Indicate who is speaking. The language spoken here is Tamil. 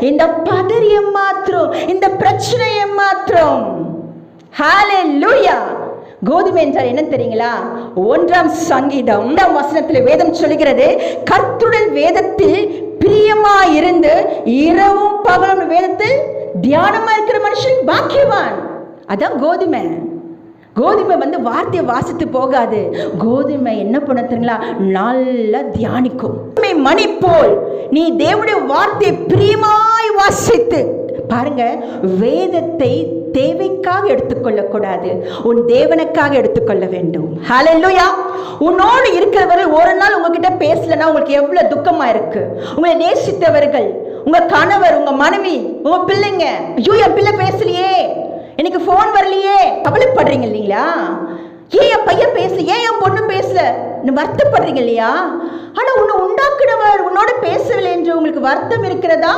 Speaker 1: இந்த பதறியம் மாத்திரம் இந்த பிரச்சனையை மாத்திரம். ஹalleluya கோதுமை என்றால் என்ன தெரியுங்களா? ஒன்றாம் சங்கீதம் ஒன்றாம் வசனத்தில் வேதம் சொல்கிறது கர்த்துடன் வேதத்தில் பிரியமா இருந்து இரவும் பகலும் வேதத்தில் தியானமா இருக்கிற மனுஷன் பாக்கியவான். அதான் கோதுமை. கோதுமை வந்து வார்த்தையை வாசித்து போகாது. கோதுமை என்ன பண்ண தெரியுங்களா? நல்லா தியானிக்கும். மணி போல் நீ தேவனுடைய வார்த்தையை பிரியமாய் வாசித்து பாருங்க வேதத்தை தேவைக்காக எடுத்துக்கொள்ளக்கூடாது. உன் தேவனுக்காக எடுத்துக்கொள்ள வேண்டும். ஹalleluya உன்னோடு இருக்கிறவர்கள் ஒரு நாள் உங்ககிட்ட பேசலன்னா உங்களுக்கு எவ்வளவு துக்கமா இருக்கு. உங்களை நேசித்தவர்கள் உங்க கணவர் உங்க மனைவி உங்க பிள்ளைங்க ஐயோ என் பிள்ளை பேசலையே. எனக்கு ஃபோன் வரலையே. கவலைப்படுறீங்க இல்லைங்களா? ஏன் என் பையன் பேசல? ஏன் என் பொண்ணு பேசல? இன்னும் வருத்தப்படுறீங்க இல்லையா? ஆனா உன்னை உண்டாக்குனவர் உன்னோட பேசவில்லை என்று உங்களுக்கு வருத்தம் இருக்கிறதா?